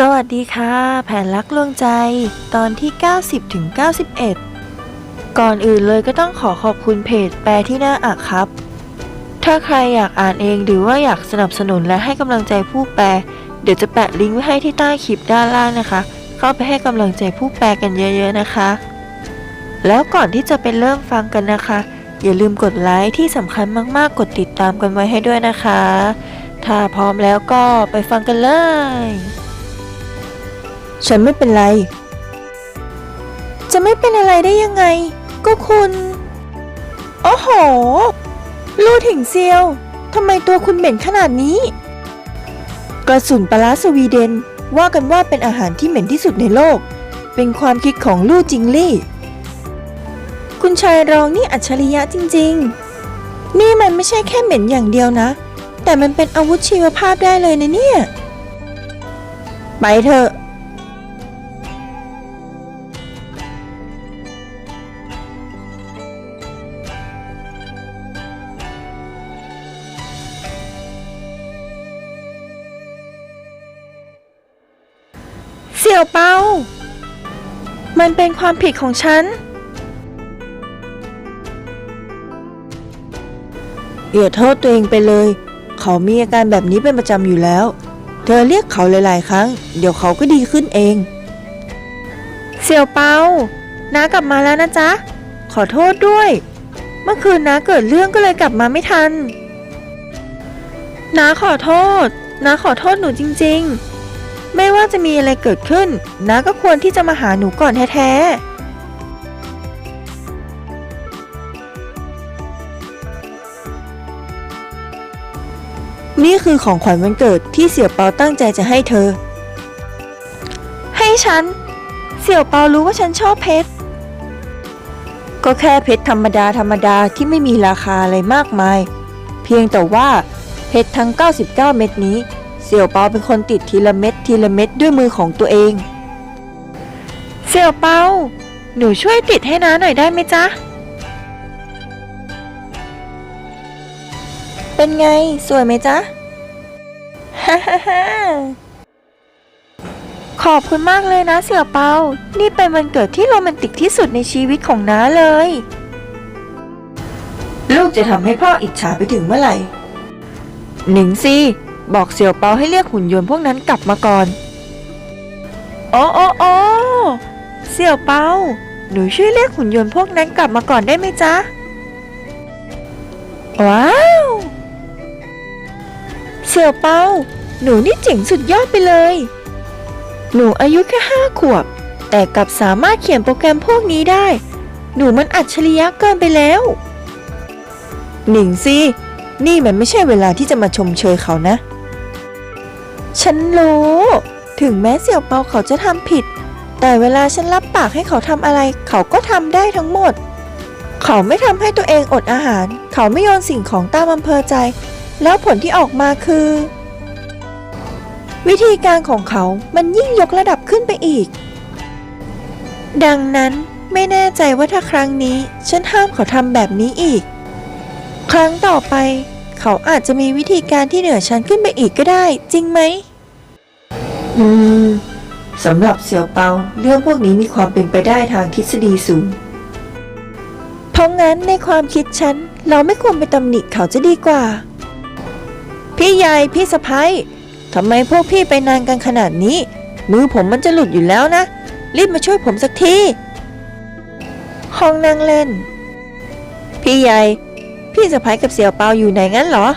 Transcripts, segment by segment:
สวัสดีค่ะ แผนรักลวงใจตอนที่ 90ถึง91 ก่อนอื่นเลยก็ต้องขอขอบคุณเพจแปลที่น่าอ่านครับ ถ้าใครอยากอ่านเองหรือว่าอยากสนับสนุนและให้กำลังใจผู้แปล เดี๋ยวจะแปะลิงก์ไว้ให้ที่ใต้คลิปด้านล่างนะคะ เข้าไปให้กำลังใจผู้แปลกันเยอะๆนะคะ แล้วก่อนที่จะไปเริ่มฟังกันนะคะ อย่าลืมกดไลค์ที่สำคัญมากๆ กดติดตามกันไว้ให้ด้วยนะคะ ถ้าพร้อมแล้วก็ไปฟังกันเลย ฉันไม่เป็นไร จะไม่เป็นอะไรได้ยังไง ก็คุณ โอ้โห ลู่ถิงเซียว ทำไมตัวคุณเหม็นขนาดนี้ กระสุนปลาสวีเดน ว่ากันว่าเป็นอาหารที่เหม็นที่สุดในโลก เป็นความคิดของลู่จิงลี่ คุณชายรองนี่อัจฉริยะจริง ๆ นี่มันไม่ใช่แค่เหม็นอย่างเดียวนะ แต่มันเป็นอาวุธชีวภาพได้เลยนะเนี่ย ไปเถอะ สี่ยวเปา มันเป็นความผิดของฉัน อย่าโทษตัวเองไปเลย เขามีอาการแบบนี้เป็นประจำอยู่แล้ว เธอเรียกเขาหลาย ๆ ครั้ง เดี๋ยวเขาก็ดีขึ้นเอง เสี่ยวเปา น้ากลับมาแล้วนะจ๊ะ ขอโทษด้วย เมื่อคืนน้าเกิดเรื่องก็เลยกลับมาไม่ทัน น้าขอโทษ น้าขอโทษหนูจริง ๆ ไม่ว่าจะมีอะไรเกิดขึ้นน้าก็ควรที่จะมาหาหนูก่อนแท้ๆนี่คือของขวัญวันเกิดที่เสี่ยวเปาตั้งใจจะให้เธอ ให้ฉัน เสี่ยวเปารู้ว่าฉันชอบเพชร ก็แค่เพชรธรรมดาธรรมดาที่ไม่มีราคาอะไรมากมาย เพียงแต่ว่าเพชรทั้ง 99 เม็ดนี้ เสี่ยวเปาเป็นคนติดทีละเม็ดทีละเม็ดด้วยมือของตัวเอง เสี่ยวเปา หนูช่วยติดให้น้าหน่อยได้ไหมจ๊ะ เป็นไงสวยไหมจ๊ะ ฮ่าฮ่าฮ่าขอบคุณมากเลยนะเสี่ยวเปา นี่เป็นวันเกิดที่โรแมนติกที่สุดในชีวิตของน้าเลย ลูกจะทำให้พ่ออิจฉาไปถึงเมื่อไหร่ หนิงซี่ บอกเสี่ยวเปาให้เรียกหุ่นยนต์พวกนั้นกลับมาก่อน โอ้โอ้โอ้เสี่ยวเปา หนูช่วยเรียกหุ่นยนต์พวกนั้นกลับมาก่อนได้ไหมจ๊ะ ว้าว เสี่ยวเปา หนูนี่เจ๋งสุดยอดไปเลย หนูอายุแค่ห้าขวบ แต่กลับสามารถเขียนโปรแกรมพวกนี้ได้ หนูมันอัจฉริยะเกินไปแล้ว หนิงซี่นี่มันไม่ใช่เวลาที่จะมาชมเชยเขานะ ฉันรู้ ถึงแม้เสี่ยวเปาเขาจะทำผิด แต่เวลาฉันรับปากให้เขาทำอะไร เขาก็ทำได้ทั้งหมด เขาไม่ทำให้ตัวเองอดอาหาร เขาไม่โยนสิ่งของตามอำเภอใจ แล้วผลที่ออกมาคือ วิธีการของเขามันยิ่งยกระดับขึ้นไปอีก ดังนั้นไม่แน่ใจว่าถ้าครั้งนี้ฉันห้ามเขาทำแบบนี้อีก ครั้งต่อไป เขาอาจจะมีวิธีการที่เหนือฉันขึ้นไปอีกก็ได้ จริงไหม อืมสำหรับเสี่ยวเปาเรื่องพวกนี้มีความเป็นไปได้ทางทฤษฎีสูง เพราะงั้นในความคิดฉัน เราไม่ควรไปตำหนิเขาจะดีกว่า พี่ใหญ่พี่สะพ้ยทำไมพวกพี่ไปนานกันขนาดนี้ มือผมมันจะหลุดอยู่แล้วนะ รีบมาช่วยผมสักทีห้องนั่งเล่น พี่ใหญ่ พี่สะพ้ยกับเสี่ยวเปาอยู่ไหนงั้นเหรอ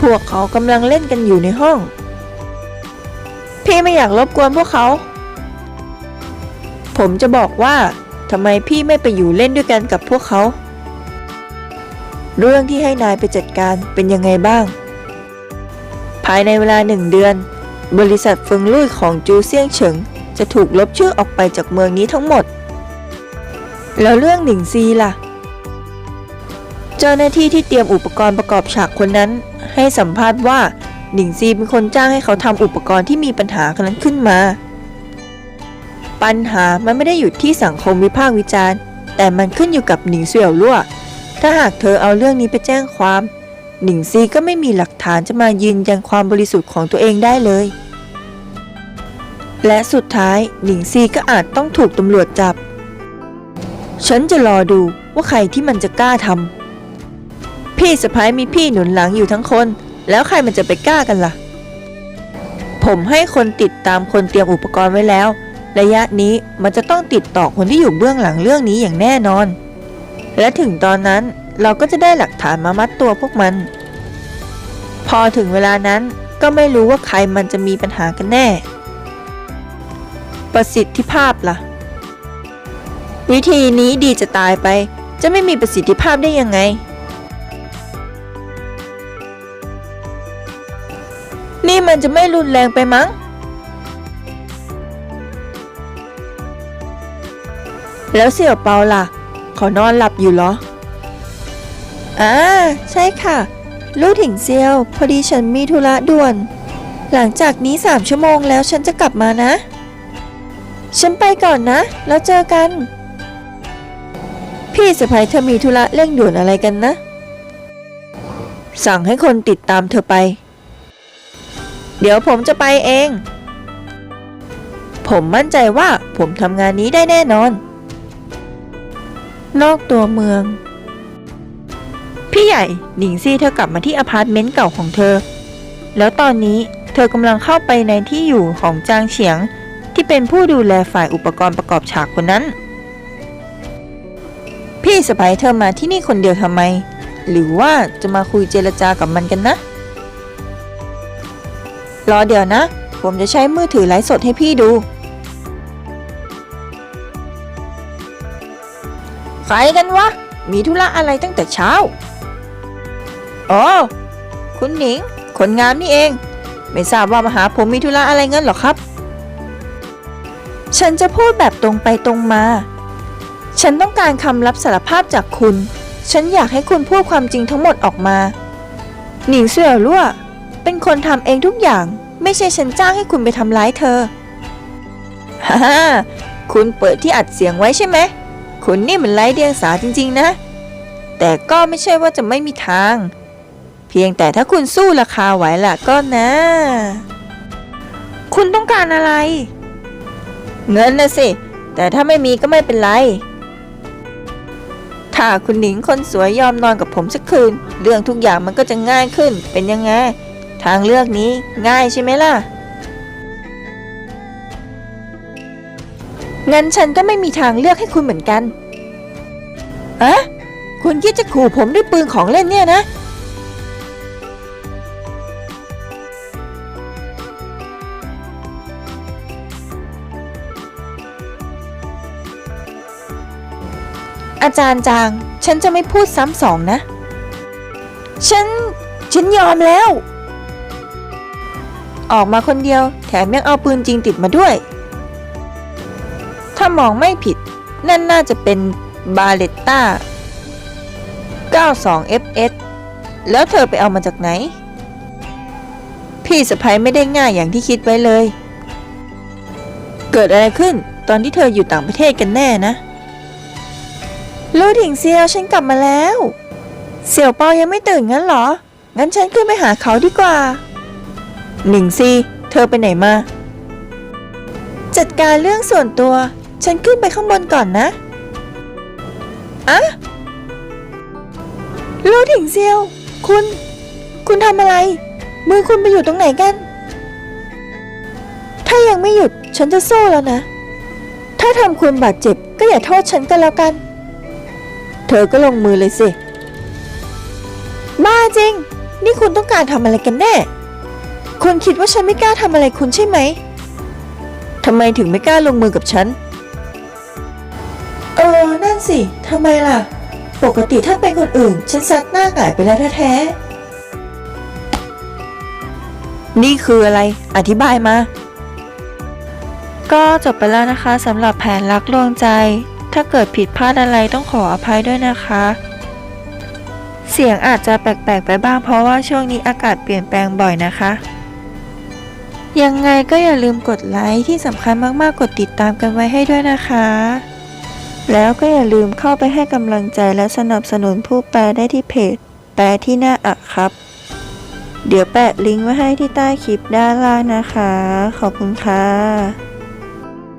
พวกเขากำลังเล่นกันอยู่ในห้อง พี่ไม่อยากรบกวนพวกเขา ผมจะบอกว่าทำไมพี่ไม่ไปอยู่เล่นด้วยกันกับพวกเขา เรื่องที่ให้นายไปจัดการเป็นยังไงบ้าง ภายในเวลาหนึ่งเดือน บริษัทเฟิงลุยของจูเซียงเฉิง จะถูกลบชื่อออกไปจากเมืองนี้ทั้งหมด แล้วเรื่องหนิงซีล่ะ เจ้าหน้าที่ที่เตรียมอุปกรณ์ประกอบฉากคนนั้น ให้สัมภาษณ์ว่า หนิงซีเป็นคนจ้างให้เขาทำอุปกรณ์ที่มีปัญหาคนนั้นขึ้นมา ปัญหามันไม่ได้อยู่ที่สังคมวิพากษ์วิจารณ์ แต่มันขึ้นอยู่กับหนิงเสี่ยวลั่วถ้าหากเธอเอาเรื่องนี้ไปแจ้งความ หนิงซีก็ไม่มีหลักฐานจะมายืนยันความบริสุทธิ์ของตัวเองได้เลย และสุดท้ายหนิงซีก็อาจต้องถูกตำรวจจับ ฉันจะรอดูว่าใครที่มันจะกล้าทำพี่สะพ้ายมีพี่หนุนหลังอยู่ทั้งคน แล้วใครมันจะไปกล้ากันล่ะ ผมให้คนติดตามคนเตรียมอุปกรณ์ไว้แล้ว ระยะนี้มันจะต้องติดต่อคนที่อยู่เบื้องหลังเรื่องนี้อย่างแน่นอน และถึงตอนนั้นเราก็จะได้หลักฐานมามัดตัวพวกมัน พอถึงเวลานั้นก็ไม่รู้ว่าใครมันจะมีปัญหากันแน่ ประสิทธิภาพล่ะ วิธีนี้ดีจะตายไป จะไม่มีประสิทธิภาพได้ยังไง นี่มันจะไม่รุนแรงไปมั้ง แล้วเสี่ยวเปาล่ะขานอนหลับอยู่เหรออ่าใช่ค่ะ ลูกถิงเซียว พอดีฉันมีธุระด่วน หลังจากนี้สามชั่วโมงแล้วฉันจะกลับมานะ ฉันไปก่อนนะ แล้วเจอกัน พี่สะพ้ยเธอมีธุระเร่งด่วนอะไรกันนะ สั่งให้คนติดตามเธอไป เดี๋ยวผมจะไปเอง ผมมั่นใจว่าผมทำงานนี้ได้แน่นอน นอกตัวเมือง พี่ใหญ่หนิงซี่เธอกลับมาที่อพาร์ตเมนต์เก่าของเธอ แล้วตอนนี้เธอกำลังเข้าไปในที่อยู่ของจางเฉียง ที่เป็นผู้ดูแลฝ่ายอุปกรณ์ประกอบฉากคนนั้น พี่สะพ้ยเธอมาที่นี่คนเดียวทำไม หรือว่าจะมาคุยเจรจากับมันกันนะ รอเดี๋ยวนะ ผมจะใช้มือถือไลฟ์สดให้พี่ดู ใครกันวะ มีธุระอะไรตั้งแต่เช้า อ๋อ คุณหนิง คนงามนี่เอง ไม่ทราบว่ามาหาผมมีธุระอะไรเงินหรอครับ ฉันจะพูดแบบตรงไปตรงมา ฉันต้องการคำรับสารภาพจากคุณ ฉันอยากให้คุณพูดความจริงทั้งหมดออกมา หนิงเสี่ยวลั่ว เป็นคนทำเองทุกอย่าง ไม่ใช่ฉันจ้างให้คุณไปทำร้ายเธอฮ่าฮ่าคุณเปิดที่อัดเสียงไว้ใช่ไหม คุณนี่มันไร้เดียงสาจริง ๆ นะ แต่ก็ไม่ใช่ว่าจะไม่มีทาง เพียงแต่ถ้าคุณสู้ราคาไหวล่ะก็นะ คุณต้องการอะไร เงินนะสิ แต่ถ้าไม่มีก็ไม่เป็นไร ถ้าคุณหนิงคนสวยยอมนอนกับผมสักคืน เรื่องทุกอย่างมันก็จะง่ายขึ้น เป็นยังไง ทางเลือกนี้ง่ายใช่ไหมล่ะ งั้นฉันก็ไม่มีทางเลือกให้คุณเหมือนกันอะคุณคิดจะขู่ผมด้วยปืนของเล่นเนี่ยนะ อาจารย์จาง ฉันจะไม่พูดซ้ำสองนะ ฉัน ฉันยอมแล้ว ออกมาคนเดียว แถมยังเอาปืนจริงติดมาด้วย ถ้ามองไม่ผิด นั่นน่าจะเป็นบาเลตต้า 92 FS แล้วเธอไปเอามาจากไหน พี่สะพ้ยไม่ได้ง่ายอย่างที่คิดไว้เลย เกิดอะไรขึ้นตอนที่เธออยู่ต่างประเทศกันแน่นะ ลู่ถิงเซียวฉันกลับมาแล้ว เสี่ยวเปายังไม่ตื่นงั้นเหรอ งั้นฉันขึ้นไปหาเขาดีกว่า หนิงซีเธอไปไหนมา จัดการเรื่องส่วนตัว ฉันขึ้นไปข้างบนก่อนนะ อะลู่ถิงเซียว คุณ คุณทำอะไร มือคุณไปอยู่ตรงไหนกัน ถ้ายังไม่หยุดฉันจะสู้แล้วนะ ถ้าทำคุณบาดเจ็บก็อย่าโทษฉันก็แล้วกัน เธอก็ลงมือเลยสิ บ้าจริง นี่คุณต้องการทำอะไรกันแน่ คุณคิดว่าฉันไม่กล้าทำอะไรคุณใช่ไหมทำไมถึงไม่กล้าลงมือกับฉัน เออ นั่นสิ ทำไมล่ะ ปกติถ้าเป็นคนอื่น ฉันซัดหน้าหงายไปแล้วแท้ๆ นี่คืออะไร อธิบายมา ก็จบไปแล้วนะคะสำหรับแผนรักลวงใจ ถ้าเกิดผิดพลาดอะไรต้องขออภัยด้วยนะคะ เสียงอาจจะแปลกๆไปบ้างเพราะว่าช่วงนี้อากาศเปลี่ยนแปลงบ่อยนะคะ ยังไงก็อย่าลืมกดไลค์ที่สำคัญมากๆ กดติดตามกันไว้ให้ด้วยนะคะ แล้วก็อย่าลืมเข้าไปให้กำลังใจและสนับสนุนผู้แปลได้ที่เพจ แปลที่หน้าอะครับ เดี๋ยวแปะลิงก์ไว้ให้ที่ใต้คลิปด้านล่างนะคะ ขอบคุณค่ะ